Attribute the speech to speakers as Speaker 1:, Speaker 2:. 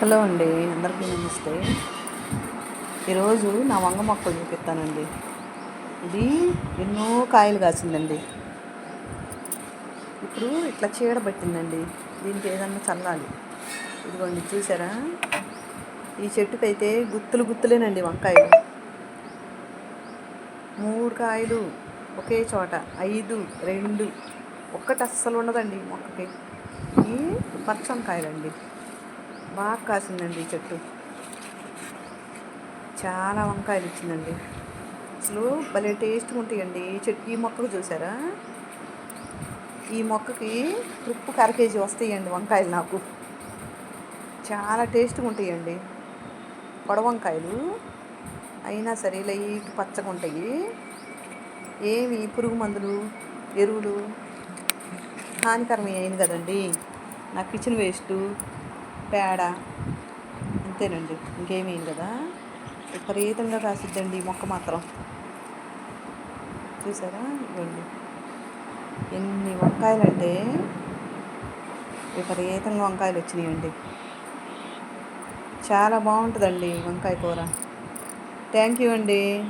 Speaker 1: Hello అండి అందరికీ నమస్తే. ఈరోజు నా వంగ మొక్కలు చూపిస్తానండి. ఇది ఎన్నో కాయలు కాసిందండి. ఇప్పుడు ఇట్లా చీడ పట్టిందండి. దీనికి ఏదన్నా చల్లాలి. ఇదిగోండి చూసారా? ఈ చెట్టుకి అయితే గుత్తులు గుత్తులేనండి వంకాయలు. మూడు కాయలు ఒకే చోట ఐదు రెండు. ఒక్కటి అస్సలు ఉండదండి మొక్కకి. ఈ పచ్చ వంకాయలండి. బాగా కాసిందండి ఈ చెట్టు. చాలా వంకాయలు ఇచ్చిందండి. అసలు భలే టేస్ట్గా ఉంటాయండి. ఈ చెట్టు ఈ మొక్కకు చూసారా? ఈ మొక్కకి ఉప్పు కర కేజీ వస్తాయండి వంకాయలు నాకు. చాలా టేస్ట్గా ఉంటాయండి. పొడవంకాయలు అయినా సరే లైట్ పచ్చగా ఉంటాయి. ఏమి పురుగు మందులు ఎరువులు? హానికరమే అయింది కదండి. నా కిచెన్ వేస్ట్ పేడ. అంతేనండి ఇంకేమీ కదా విపరీతంగా కాసిద్దండి ఈ మొక్క మాత్రం. చూసారా? ఇవ్వండి. ఎన్ని వంకాయలు అంటే విపరీతంగా వంకాయలు వచ్చినాయండి. చాలా బాగుంటుందండి వంకాయ కూర. థ్యాంక్ యూ అండి.